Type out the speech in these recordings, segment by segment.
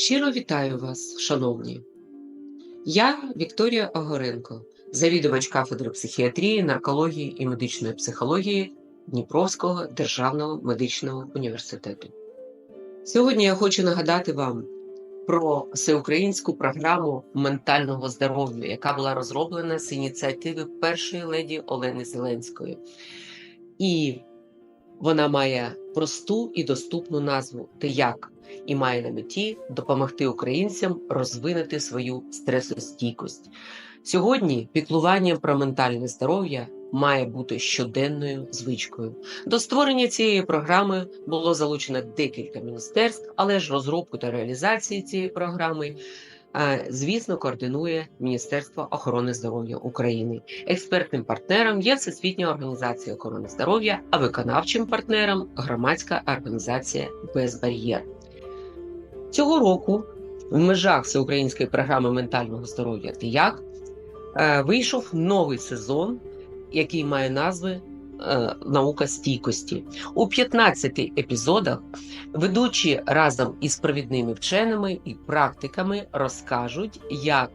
Щиро вітаю вас, шановні. Я Вікторія Огоренко, завідувач кафедри психіатрії, наркології і медичної психології Дніпровського державного медичного університету. Сьогодні я хочу нагадати вам про всеукраїнську програму ментального здоров'я, яка була розроблена з ініціативи першої леді Олени Зеленської. І вона має просту і доступну назву «Ти як?» І має на меті допомогти українцям розвинути свою стресостійкость. Сьогодні піклування про ментальне здоров'я має бути щоденною звичкою. До створення цієї програми було залучено декілька міністерств, але ж розробку та реалізацію цієї програми. е, Звісно, координує Міністерство охорони здоров'я України. Експертним партнером є Всесвітня організація охорони здоров'я, а виконавчим партнером громадська організація Безбар'єр. Цього року в межах всеукраїнської програми ментального здоров'я «Ти як» е, вийшов новий сезон, який має назви е, Наука стійкості. У 15 епізодах ведучі разом із провідними вченими і практиками розкажуть, як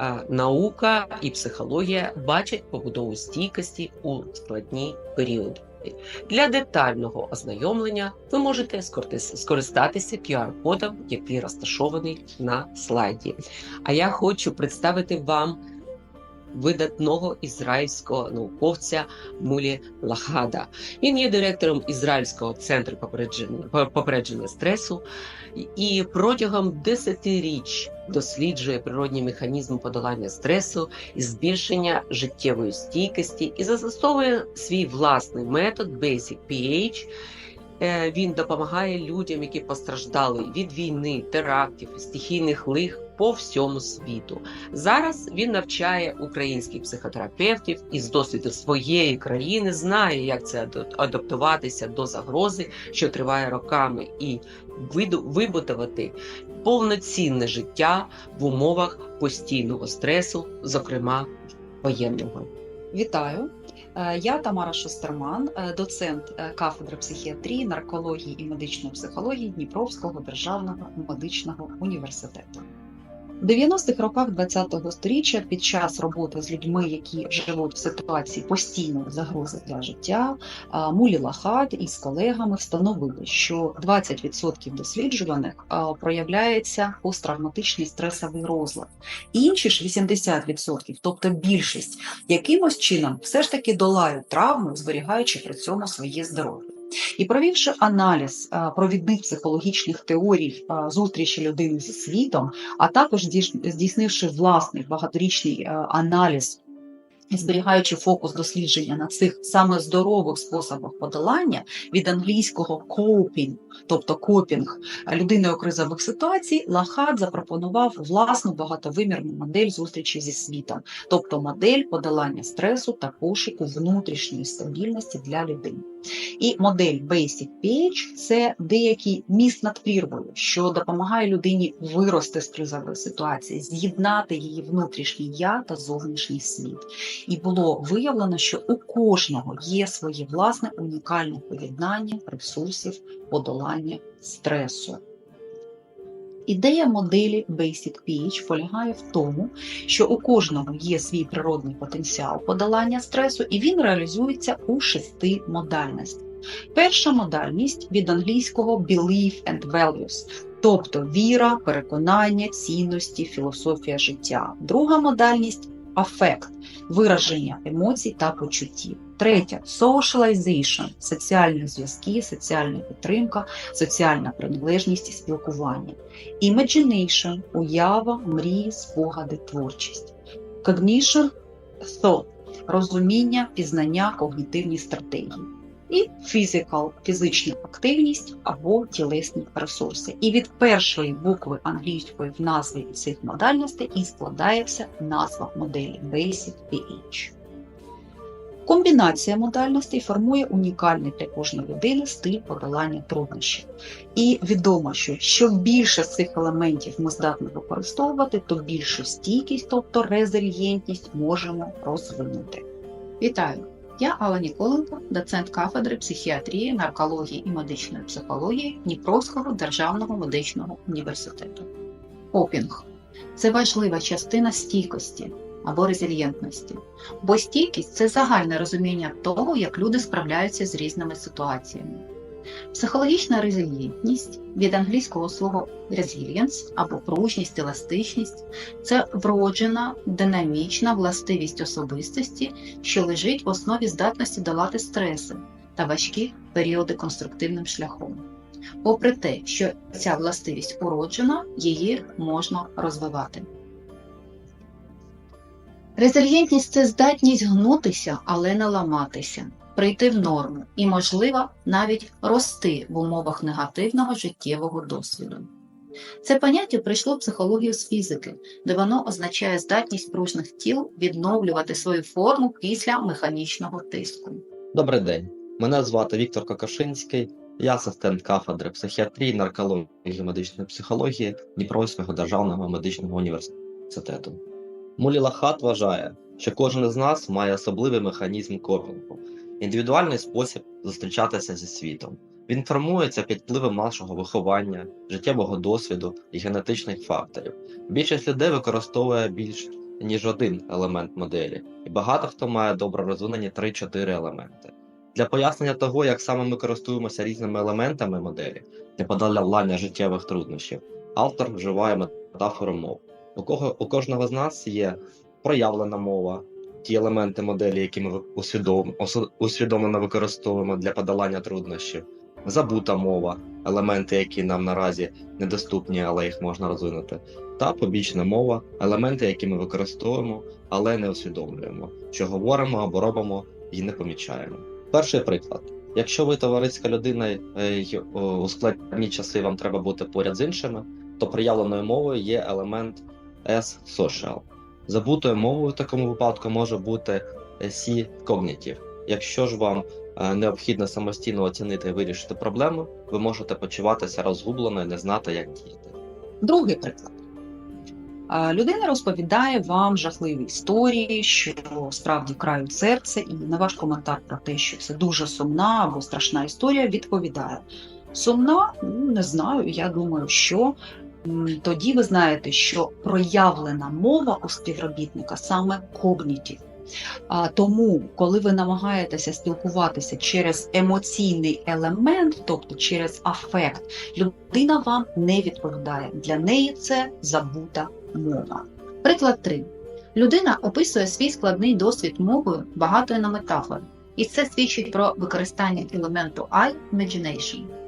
е, наука і психологія бачать побудову стійкості у складні періоди. Для детального ознайомлення ви можете скористатися QR-кодом, який розташований на слайді. А я хочу представити вам видатного ізраїльського науковця Мулі Лахада. Він є директором Ізраїльського центру попередження, попередження стресу і протягом 10 річ досліджує природні механізми подолання стресу і збільшення життєвої стійкості і застосовує свій власний метод Basic PH. Е, Він допомагає людям, які постраждали від війни, терактів, стихійних лих по всьому світу. Зараз він навчає українських психотерапевтів із досвіду своєї країни, знає, як це адаптуватися до загрози, що триває роками, і вибудувати повноцінне життя в умовах постійного стресу, зокрема воєнного. Вітаю. Е, Я Тамара Шостерман, е, доцент е, кафедри психіатрії, наркології і медичної психології Дніпровського державного медичного університету. В 90-х роках ХХ століття під час роботи з людьми, які живуть в ситуації постійної загрози для життя, Мулі Лахат із колегами встановили, що 20% досліджуваних проявляється посттравматичний стресовий розлад. Інші ж 80%, тобто більшість, якимось чином все ж таки долають травму, зберігаючи при цьому своє здоров'я. І провівши аналіз провідних психологічних теорій зустрічі людини зі світом, а також здійснивши власний багаторічний аналіз. Зберігаючи фокус дослідження на цих саме здорових способах подолання від англійського coping, тобто копінг людини у кризових ситуацій, Лахат запропонував власну багатовимірну модель зустрічі зі світом, тобто модель подолання стресу та пошуку внутрішньої стабільності для людини. І модель Basic PH – це деякий міст над прірвою, що допомагає людині вирости з кризової ситуації, з'єднати її внутрішній я та зовнішній світ. І було виявлено, що у кожного є своє власне унікальне поєднання ресурсів подолання стресу. Ідея моделі Basic PH полягає в тому, що у кожного є свій природний потенціал подолання стресу, і він реалізується у шести модальностях. Перша модальність від англійського belief and values, тобто віра, переконання, цінності, філософія життя. Друга модальність афект, вираження емоцій та почуттів. Третє socialization, соціальні зв'язки, соціальна підтримка, соціальна приналежність і спілкування. Imagination – уява, мрії, спогади, творчість. Cognition – thought – розуміння, пізнання, когнітивні стратегії. І physical – фізична активність або тілесні ресурси. І від першої букви англійської в назві цих модальностей і складається назва моделі Basic PH. Комбінація модальностей формує унікальний для кожної людини стиль подолання труднощів. І відомо, що що більше з цих елементів ми здатні використовувати, то більшу стійкість, тобто резильєнтність, можемо розвинути. Вітаю! Я Алла Ніколенко, доцент кафедри психіатрії, наркології і медичної психології Дніпровського державного медичного університету. Опінг це важлива частина стійкості або резильєнтності, бо стійкість це загальне розуміння того, як люди справляються з різними ситуаціями. Психологічна резильєнтність від англійського слова resilience або пружність, еластичність це вроджена динамічна властивість особистості, що лежить в основі здатності долати стреси та важкі періоди конструктивним шляхом. Попри те, що ця властивість уроджена, її можна розвивати. Резильєнтність це здатність гнутися, але не ламатися, прийти в норму і, можливо, навіть рости в умовах негативного життєвого досвіду. Це поняття прийшло в психологію з фізики, де воно означає здатність пружних тіл відновлювати свою форму після механічного тиску. Добрий день. Мене звати Віктор Кокошинський. Я асистент кафедри психіатрії, наркології і медичної психології Дніпровського державного медичного університету. Мулі Лахат вважає, що кожен із нас має особливий механізм копінгу, індивідуальний спосіб зустрічатися зі світом. Він формується під впливом нашого виховання, життєвого досвіду і генетичних факторів. Більшість людей використовує більш ніж один елемент моделі, і багато хто має добре розвинені 3-4 елементи. Для пояснення того, як саме ми користуємося різними елементами моделі для подолання життєвих труднощів, автор вживає метафору мов. У, кого, у кожного з нас є проявлена мова, ті елементи моделі, які ми усвідом, усвідомлено використовуємо для подолання труднощів, забута мова, елементи, які нам наразі недоступні, але їх можна розвинути, та побічна мова, елементи, які ми використовуємо, але не усвідомлюємо, що говоримо або робимо і не помічаємо. Перший приклад. Якщо ви товариська людина е, й у складні часи вам треба бути поряд з іншими, то проявленою мовою є елемент S social. Забутою мовою в такому випадку може бути C cognitive. Якщо ж вам е, необхідно самостійно оцінити і вирішити проблему, ви можете почуватися розгублено і не знати, як діяти. Другий приклад. Людина розповідає вам жахливі історії, що справді крають серце, і на ваш коментар про те, що це дуже сумна або страшна історія, відповідає: сумна, Ну, не знаю. Я думаю, що тоді ви знаєте, що проявлена мова у співробітника саме когнітів. Тому, коли ви намагаєтеся спілкуватися через емоційний елемент, тобто через афект, людина вам не відповідає. Для неї це забута мова. Приклад 3. Людина описує свій складний досвід мовою багатою на метафори, і це свідчить про використання елементу I imagination.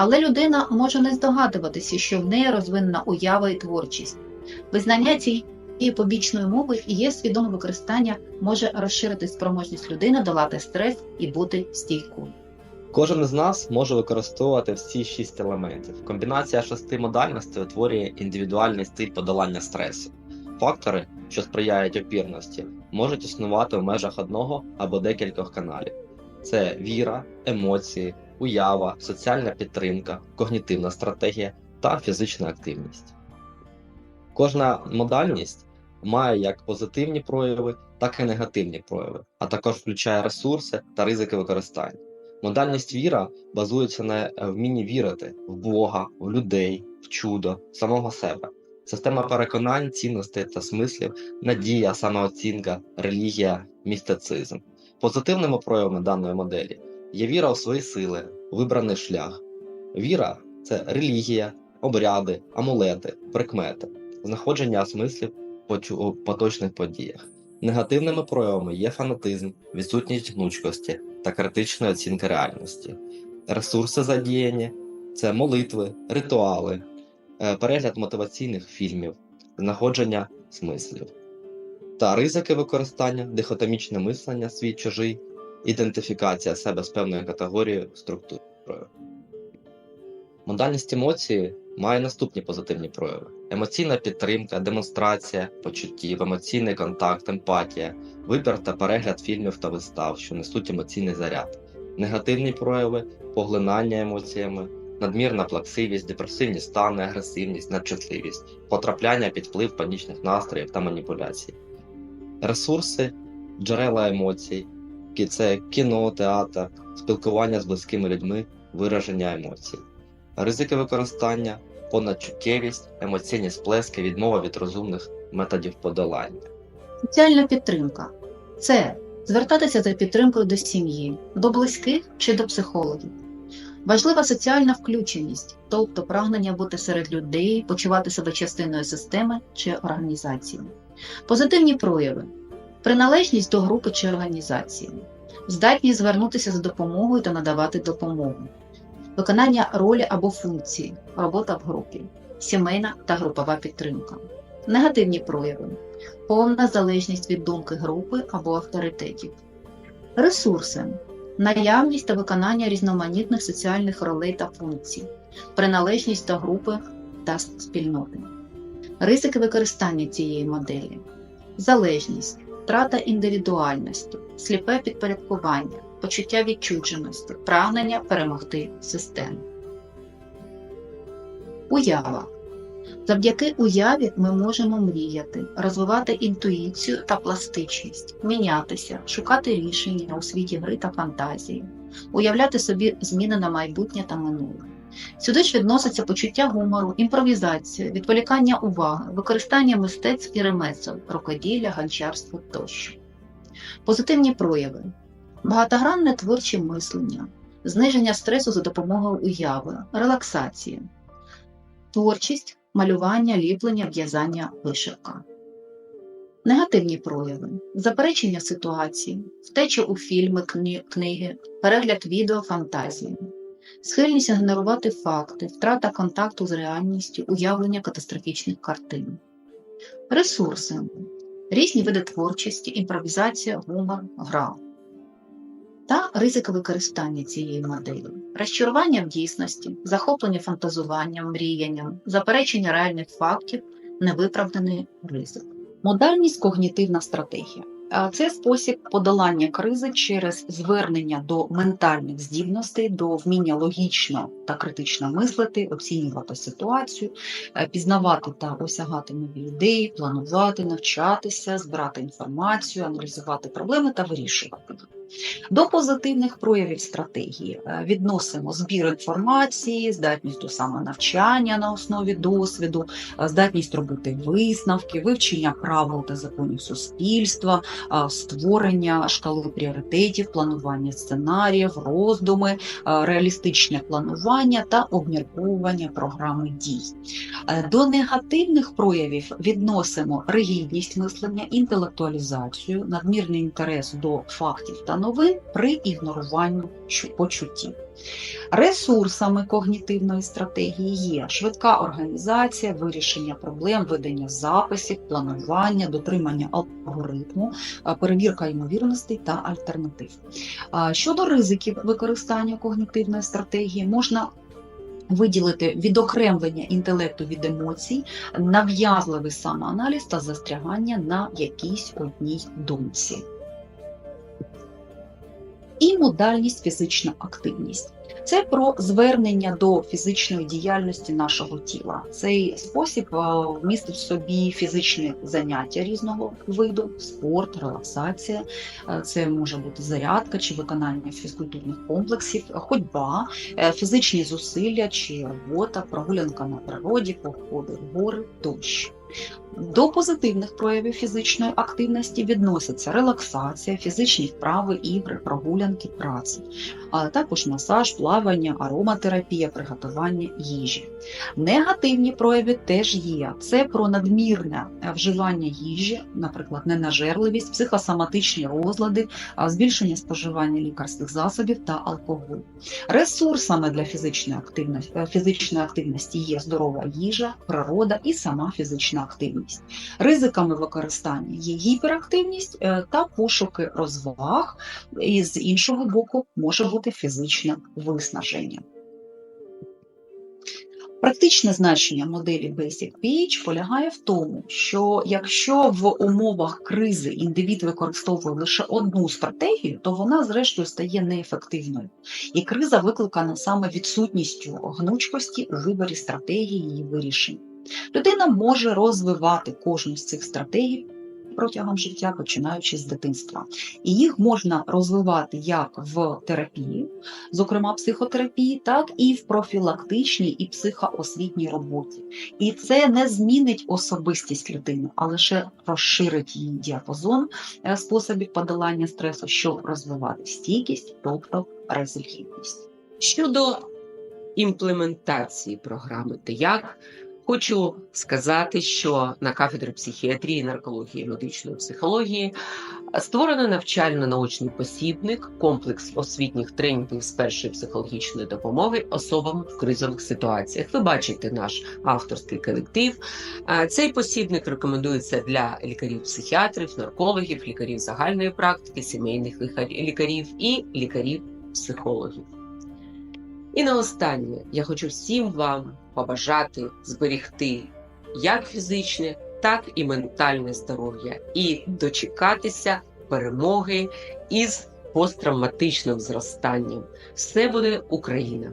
Але людина може не здогадуватися, що в неї розвинена уява і творчість. Визнання цієї побічної мови і є свідоме використання може розширити спроможність людини долати стрес і бути стійкою. Кожен із нас може використовувати всі шість елементів. Комбінація шести модальностей утворює індивідуальний стиль подолання стресу. Фактори, що сприяють опірності, можуть існувати в межах одного або декількох каналів: це віра, емоції, уява, соціальна підтримка, когнітивна стратегія та фізична активність. Кожна модальність має як позитивні прояви, так і негативні прояви, а також включає ресурси та ризики використання. Модальність віра базується на е, вмінні вірити в Бога, в людей, в чудо, в самого себе. Система переконань, цінностей та смислів, надія, самооцінка, релігія, містицизм. Позитивними проявами даної моделі є віра у свої сили, вибраний шлях. Віра це релігія, обряди, амулети, прикмети, знаходження смислів у поточних подіях. Негативними проявами є фанатизм, відсутність гнучкості та критична оцінка реальності. Ресурси задіяні це молитви, ритуали, е, перегляд мотиваційних фільмів, знаходження смислів. Та ризики використання, дихотомічне мислення, свій чужий, ідентифікація себе з певною категорією структурою. Модальність емоції має наступні позитивні прояви: емоційна підтримка, демонстрація почуттів, емоційний контакт, емпатія, вибір та перегляд фільмів та вистав, що несуть емоційний заряд, негативні прояви, поглинання емоціями, надмірна плаксивість, депресивні стани, агресивність, надчутливість, потрапляння під вплив панічних настроїв та маніпуляцій. Ресурси, джерела емоцій, це кіно, театр, спілкування з близькими людьми, вираження емоцій. Ризики використання понадчуттєвість, емоційні сплески, відмова від розумних методів подолання. Соціальна підтримка це звертатися за підтримкою до сім'ї, до близьких чи до психологів. Важлива соціальна включеність, тобто прагнення бути серед людей, почувати себе частиною системи чи організації. Позитивні прояви. Приналежність до групи чи організації, здатність звернутися за допомогою та надавати допомогу, виконання ролі або функції, робота в групі, сімейна та групова підтримка, негативні прояви. Повна залежність від думки групи або авторитетів. Ресурси. Наявність та виконання різноманітних соціальних ролей та функцій, приналежність до групи та спільноти. Ризики використання цієї моделі, залежність, втрата індивідуальності, сліпе підпорядкування, почуття відчудженості, прагнення перемогти систему. Уява Завдяки уяві ми можемо мріяти, розвивати інтуїцію та пластичність, мінятися, шукати рішення у світі гри та фантазії, уявляти собі зміни на майбутнє та минуле. Сюди ж відноситься почуття гумору, імпровізація, відволікання уваги, використання мистецтв і ремесел, рукоділля, гончарство тощо. Позитивні прояви, багатогранне творче мислення, зниження стресу за допомогою уяви, релаксація, творчість. Малювання, ліплення, в'язання, вишивка. Негативні прояви, заперечення ситуації, втеча у фільми, кни- книги, перегляд відео, фантазії, схильність генерувати факти, втрата контакту з реальністю, уявлення катастрофічних картин. Ресурси, різні види творчості, імпровізація, гумор, гра. Та ризики використання цієї моделі, розчарування в дійсності, захоплення фантазуванням, мріянням, заперечення реальних фактів, невиправданий ризик. Модальність когнітивна стратегія. А Це спосіб подолання кризи через звернення до ментальних здібностей, до вміння логічно та критично мислити, оцінювати ситуацію, е, пізнавати та осягати нові ідеї, планувати, навчатися, збирати інформацію, аналізувати проблеми та вирішувати їх. До позитивних проявів стратегії е, відносимо збір інформації, здатність до самонавчання на основі досвіду, е, здатність робити висновки, вивчення правил та законів суспільства, е, створення шкали пріоритетів, планування сценаріїв, роздуми, реалістичне планування та обмірковування програми дій. До негативних проявів відносимо ригідність мислення, інтелектуалізацію, надмірний інтерес до фактів та новин при ігноруванні чу- почуттів. Ресурсами когнітивної стратегії є швидка організація, вирішення проблем, ведення записів, планування, дотримання алгоритму, перевірка ймовірностей та альтернатив. Щодо ризиків використання когнітивної стратегії, можна виділити відокремлення інтелекту від емоцій, нав'язливий самоаналіз та застрягання на якійсь одній думці. І модальність фізична активність. Це про звернення до фізичної діяльності нашого тіла. Цей спосіб е, вмістить в собі фізичні заняття різного виду, спорт, релаксація. Е, Це може бути зарядка чи виконання фізкультурних комплексів, ходьба, е, фізичні зусилля чи робота, прогулянка на природі, походи в гори тощо. До позитивних проявів фізичної активності відносяться релаксація, фізичні вправи, ігри, прогулянки, праці, а також масаж, плавання, ароматерапія, приготування їжі. Негативні прояви теж є. Це про надмірне е, вживання їжі, наприклад, ненажерливість, психосоматичні розлади, збільшення споживання лікарських засобів та алкоголь. Ресурсами для фізичної активності, е, фізичної активності є здорова їжа, природа і сама фізична активність. Ризиками використання є гіперактивність е, та пошуки розваг, і з іншого боку може бути фізичне виснаження. Практичне значення моделі Basic PH полягає в тому, що якщо в умовах кризи індивід використовує лише одну стратегію, то вона зрештою стає неефективною. І криза викликана саме відсутністю гнучкості у виборі стратегії її вирішення. Людина може розвивати кожну з цих стратегій протягом життя, починаючи з дитинства. І їх можна розвивати як в терапії, зокрема психотерапії, так і в профілактичній і психоосвітній роботі. І це не змінить особистість людини, а лише розширить її діапазон е, способів подолання стресу, щоб розвивати стійкість, тобто резильєнтність. Щодо імплементації програми ТИЯК, хочу сказати, що на кафедрі психіатрії, наркології і медичної психології створено навчально-научний посібник, комплекс освітніх тренінгів з першої психологічної допомоги особам в кризових ситуаціях. Ви бачите наш авторський колектив. Цей посібник рекомендується для лікарів-психіатрів, наркологів, лікарів загальної практики, сімейних лікарів і лікарів-психологів. І наостаннє я хочу всім вам побажати зберігти як фізичне, так і ментальне здоров'я і дочекатися перемоги із посттравматичним зростанням. Все буде Україна!